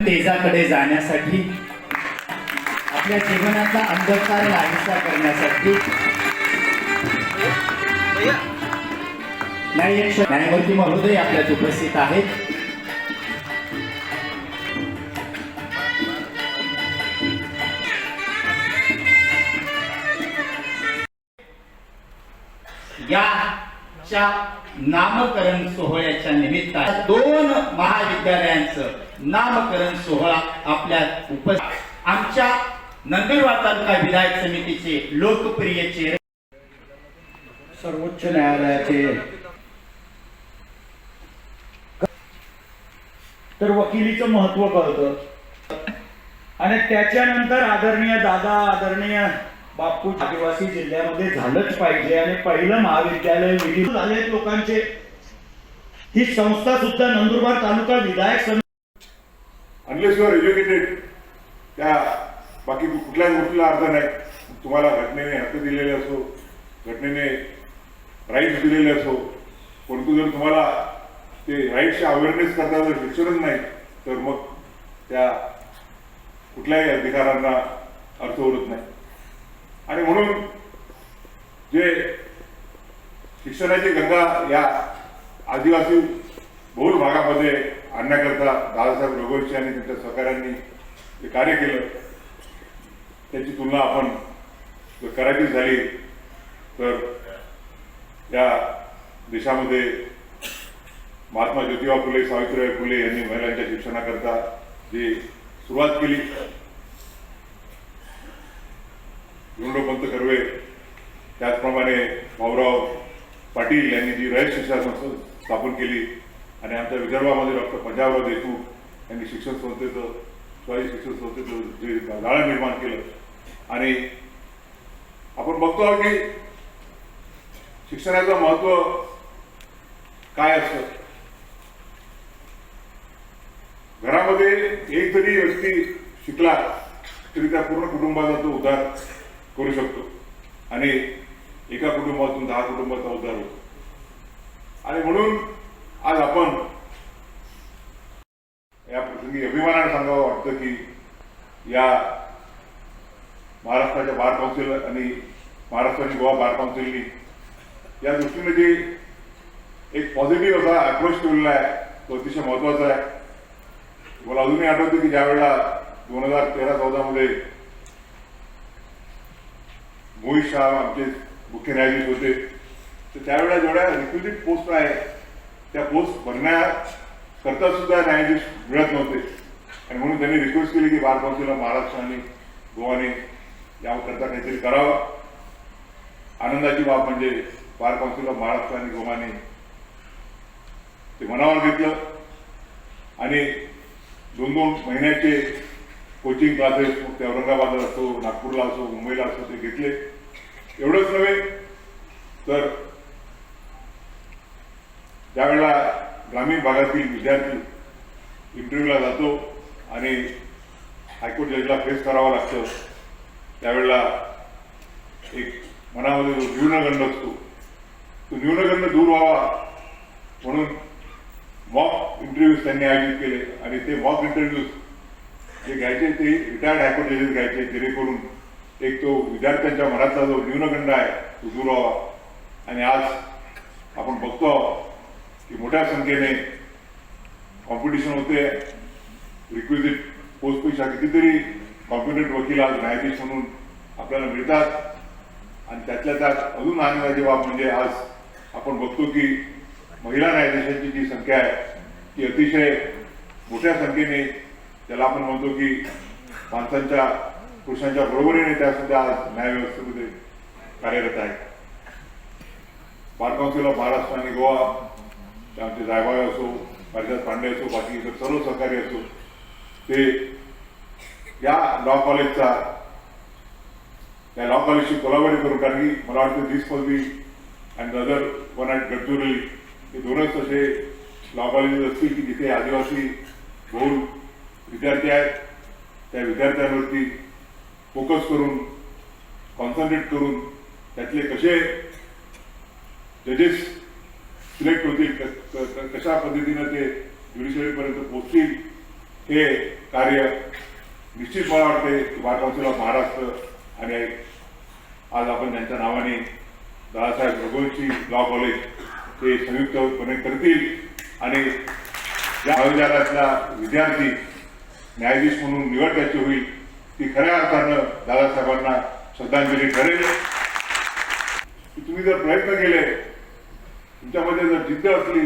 तेजाकडे जाण्यासाठी आपल्या जीवनाचा अंधकार नाहीसा करण्यासाठी. न्यायमूर्ती महोदय आपल्यात उपस्थित आहेत. या याच्या नामकरण सोहळ्याच्या निमित्ताने दोन महाविद्यालयांचं नामकरण सोहळा आपल्या उपस्थित आमच्या नंदुरबार तालुका विधायक समितीचे लोकप्रिय चेहरे सर्वोच्च न्यायालयाचे तर वकिलीचं महत्त्व कळतं. आणि त्याच्यानंतर आदरणीय दादा आदरणीय बापू आदिवासी जिल्ह्यामध्ये झालंच पाहिजे आणि पहिलं महाविद्यालय विधी झाले लोकांचे. ही संस्था सुद्धा नंदुरबार तालुका विधायक समिती अनलेस युआर एज्युकेटेड त्या बाकी कुठल्याच गोष्टीला अर्थ नाही. तुम्हाला घटनेने हक्क दिलेले असो घटनेने राईट्स दिलेले असो परंतु जर तुम्हाला ते राईट्सचे अवेअरनेस करता जर शिक्षणच नाही तर मग त्या कुठल्याही अधिकारांना अर्थ उरत नाही. आणि म्हणून जे शिक्षणाची गंगा या आदिवासी बहुल भागामध्ये आणण्याकरता दादासाहेब रघुवंशी आणि त्यांच्या सहकाऱ्यांनी जे कार्य केलं त्याची तुलना आपण जर करायची झाली तर या देशामध्ये महात्मा ज्योतिबा फुले सावित्रीबाई फुले यांनी महिलांच्या शिक्षणाकरता जी सुरुवात केली पंत कर्वे त्याचप्रमाणे भाऊराव पाटील यांनी जी रयत शिक्षण संस्था स्थापन केली आणि आमच्या विदर्भामध्ये डॉक्टर पंजाबराव देशमुख यांनी शिक्षण संस्थेचं स्वायत्त शिक्षण संस्थेचं जे जाळं निर्माण केलं. आणि आपण बघतो आहोत की शिक्षणाचं महत्त्व काय असतं? घरामध्ये एक जरी व्यक्ती शिकला तरी त्या पूर्ण कुटुंबाचा तो उद्धार करू शकतो. आणि एका कुटुंबातून दहा कुटुंबाचा उद्धार होतो. आणि म्हणून आज आपण या प्रसंगी अभिमानाने सांगावं वाटतं की या महाराष्ट्राच्या बार काउन्सिल आणि महाराष्ट्राची गोवा बार काउन्सिलनी या दृष्टीने जे एक पॉझिटिव्ह असा अप्रोच ठेवलेला आहे तो अतिशय महत्त्वाचा आहे. मला अजूनही आठवतं की ज्या वेळेला दोन हजार तेरा चौदामध्ये मोहित शाह आमचे मुख्य न्यायाधीश होते. तर त्यावेळेला जेवढ्या रिक्विजिट पोस्ट आहे त्या पोस्ट भरण्याकरता सुद्धा न्यायाधीश मिळत नव्हते. आणि म्हणून त्यांनी रिक्वेस्ट केली की बार काउन्सिलला महाराष्ट्राने गोवाने याकरता काहीतरी करावं. आनंदाची बाब म्हणजे बार काउन्सिल ऑफ महाराष्ट्र आणि गोवाने ते मनावर घेतलं. आणि दोन दोन महिन्याचे कोचिंग क्लासेस मग ते औरंगाबादला असो नागपूरला असो मुंबईला असो ते घेतले. एवढंच नव्हे तर ज्यावेळेला ग्रामीण भागातील विद्यार्थी इंटरव्ह्यूला जातो आणि हायकोर्ट जजला फेस करावं लागतं त्यावेळेला एक मनामध्ये जो न्यूनगंड असतो तो न्यूनगंड दूर व्हावा म्हणून मॉक इंटरव्ह्यूज त्यांनी आयोजित केले. आणि ते मॉक इंटरव्ह्यूज जे घ्यायचे ते रिटायर्ड हायकोर्ट जजेस घ्यायचे जेणेकरून एक तो विद्यार्थ्यांच्या मनातला जो न्यूनगंड आहे तो दूर व्हावा. आणि आज आपण बघतो की मोठ्या संख्येने कॉम्पिटिशन होते. रिक्विजिट पोस्टपेक्षा कितीतरी कॉम्पिटेंट वकील आज न्यायाधीश म्हणून आपल्याला मिळतात. आणि त्यातल्या त्यात अजून आनंदाची बाब म्हणजे आज आपण बघतो की महिला न्यायाधीशांची जी संख्या आहे ती अतिशय मोठ्या संख्येने त्याला आपण म्हणतो की माणसांच्या पुरुषांच्या बरोबरीने त्या सुद्धा आज न्यायव्यवस्थेमध्ये कार्यरत आहेत. बार काउन्सिल ऑफ महाराष्ट्र आणि गोवा आमचे जायबाई असो हरिदास पांडे असो बाकी इतर सर्व सहकारी असो ते या लॉ कॉलेजचा त्या लॉ कॉलेजशी कोलाबरेट करून कारण की मला वाटतं दिस पदवी and other one and Gadchiroli हे दोनच असे लॉ कॉलेजेस असतील की जिथे आदिवासी बहुल विद्यार्थी आहेत त्या विद्यार्थ्यांवरती फोकस करून कॉन्सन्ट्रेट करून त्यातले कसे जजेस सिलेक्ट होतील कशा पद्धतीनं ते ज्युडिशरीपर्यंत पोहोचतील हे कार्य निश्चित मला वाटते बार काउन्सिल ऑफ महाराष्ट्र आणि आज आपण त्यांच्या नावाने दादासाहेब रघुवंशी लॉ कॉलेज ते संयुक्तपणे करतील आणि या महाविद्यालयातला विद्यार्थी न्यायाधीश म्हणून निवड त्याची होईल. ती खऱ्या अर्थानं दादासाहेबांना श्रद्धांजली ठरेल. तुम्ही जर प्रयत्न केले तुमच्यामध्ये जर जिद्द असली